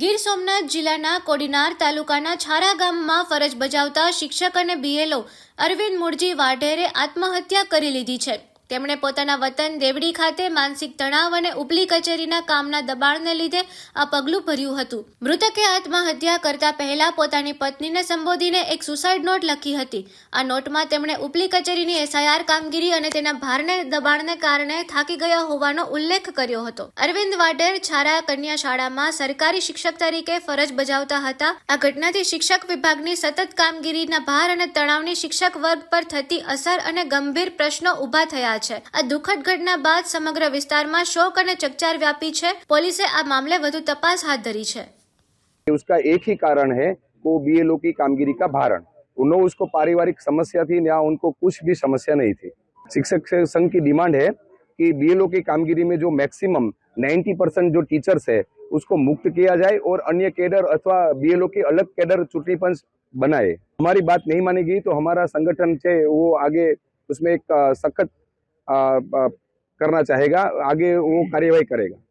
ગીર સોમનાથ જિલ્લાના કોડીનાર તાલુકાના છારા ગામમાં ફરજ બજાવતા શિક્ષક અને બીએલઓ અરવિંદ મુરજી વાઢેરે આત્મહત્યા કરી લીધી છે. તેમણે પોતાના વતન દેવડી ખાતે માનસિક તણાવ અને ઉપલી કચેરીના કામના દબાણને લીધે આ પગલું ભર્યું હતું. મૃતકે આત્મહત્યા કરતા પહેલા પોતાની પત્નીને સંબોધીને એક સુસાઇડ નોટ લખી હતી. આ નોટમાં તેમણે ઉપલી કચેરીની એસઆઈઆર કામગીરી અને તેના ભારને દબાણને કારણે થાકી ગયા હોવાનો ઉલ્લેખ કર્યો હતો. અરવિંદ વાડેર છારા કન્યા શાળામાં સરકારી શિક્ષક તરીકે ફરજ બજાવતા હતા. આ ઘટનાથી શિક્ષક વિભાગની સતત કામગીરીના ભાર અને તણાવની શિક્ષક વર્ગ પર થતી અસર અને ગંભીર પ્રશ્નો ઊભા થયા છે આ દુઃખદ ઘટના બાદ સમગ્ર વિસ્તારમાં શોક અને ચકચાર વ્યાપી છે પોલીસે આ મામલે વધુ તપાસ હાથ ધરી છે उसका एक ही कारण है वो बीएलओ की कामगिरी का भारण उन्होंने उसको पारिवारिक समस्या थी या उनको कुछ भी समस्या नहीं थी शिक्षक से संघ की डिमांड है कि बीएलओ की कामगिरी में जो मैक्सिमम 90 परसेंट जो टीचर्स है उसको मुक्त किया जाए और अन्य कैडर अथवा बीएलओ की अलग कैडर चुटनी पंच बनाए हमारी बात नहीं मानेगी तो हमारा संगठन से वो आगे उसमें एक अ, सख्त अ, अ, करना चाहेगा आगे वो कार्यवाही करेगा